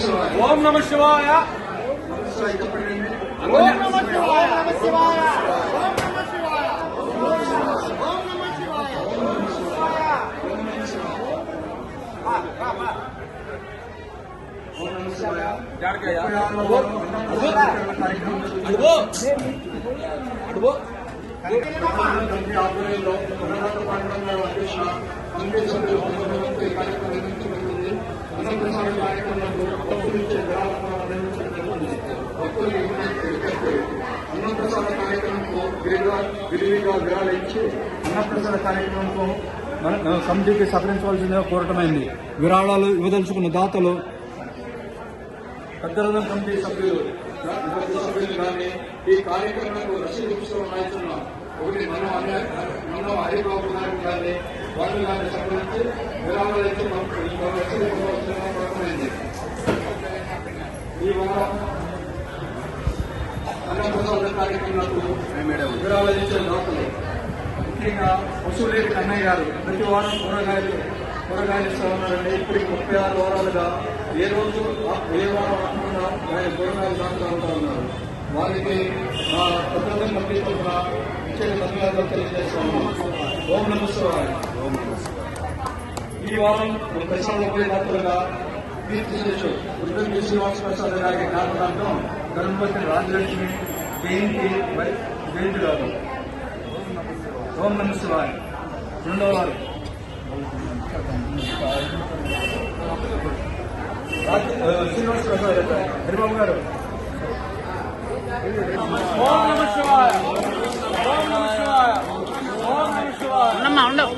శివాయ ఓం నమ శివాయ శివాయ చెప్పండి ఓం నమ శివాయ ఓం నమ శివాయ జాడకయ్య ముప్పై ఆరవ అన్నప్రసాద కార్యక్రమం అడుగు అడుగు కమిటీ ఆధ్వర్యంలో ఉన్నత పాఠశాల అధ్యక్ష కమిటీ సభ్యులు కొంతమంది ఈ కార్యక్రమం నిర్వహించబడుతుంది అన్నప్రసాద భక్తులు ఇచ్చే విరాళాలను నిర్వహించడం భక్తులు ఎవరైతే అన్నప్రసాద కార్యక్రమంలో విరిగా విరివిగా విరాళాలు ఇచ్చి అన్నప్రసాద కార్యక్రమంలో మన కమిటీకి సహకరించవలసిందిగా కోరటమైంది విరాళాలు ఇవ్వదలుచుకున్న దాతలు పెద్దల కమిటీ సభ్యులు పెద్ద సభ్యులు కానీ ఈ కార్యక్రమంలో రసీదు పుస్తకం రాయించిన ఒకటి మనం మనం హరిబాబు గారిని కానీ వాళ్ళు కానీ సంబంధించి విరాళాలు ఇచ్చి మనకు ఈ రసీదు పుస్తకం కోరటమైంది ఈ వారం అన్నప్రసాద కార్యక్రమాలకు విరాళాలు దాతలు ముఖ్యంగా వసూలేటి కన్నయ్య గారు ప్రతి వారం కూరగాయలు కూరగాయలు ఇస్తా ఉన్నారండి ఇప్పటికి ముప్పై ఆరు వారాలుగా ఏ రోజు ఏ వారం రాకుండా ఆయన కూరగాయలు దాంట్లో ఉంటా ఉన్నారు వారికి మా పెద్దల కమిటీ తరఫున ప్రత్యేక ధన్యవాదాలు తెలియజేస్తాము ఓం నమస్కారం ఈ వారం ప్రసాద దాతలుగా కీర్తి శేషు ఉద్యోగి శ్రీనివాస ప్రసాద్ గారికి జ్ఞాపకార్థం గణపతి రాజలక్ష్మి జయంతి జయంతి గారు ఓం నమ శివాయ. రెండవ వారు. శ్రీనివాస ప్రసాద్ గారు. హరిబాబు గారు. ఓం నమ శివాయ. ఓం నమ శివాయ. ఓం నమ శివాయ. ఉండమ్మా ఉండవు.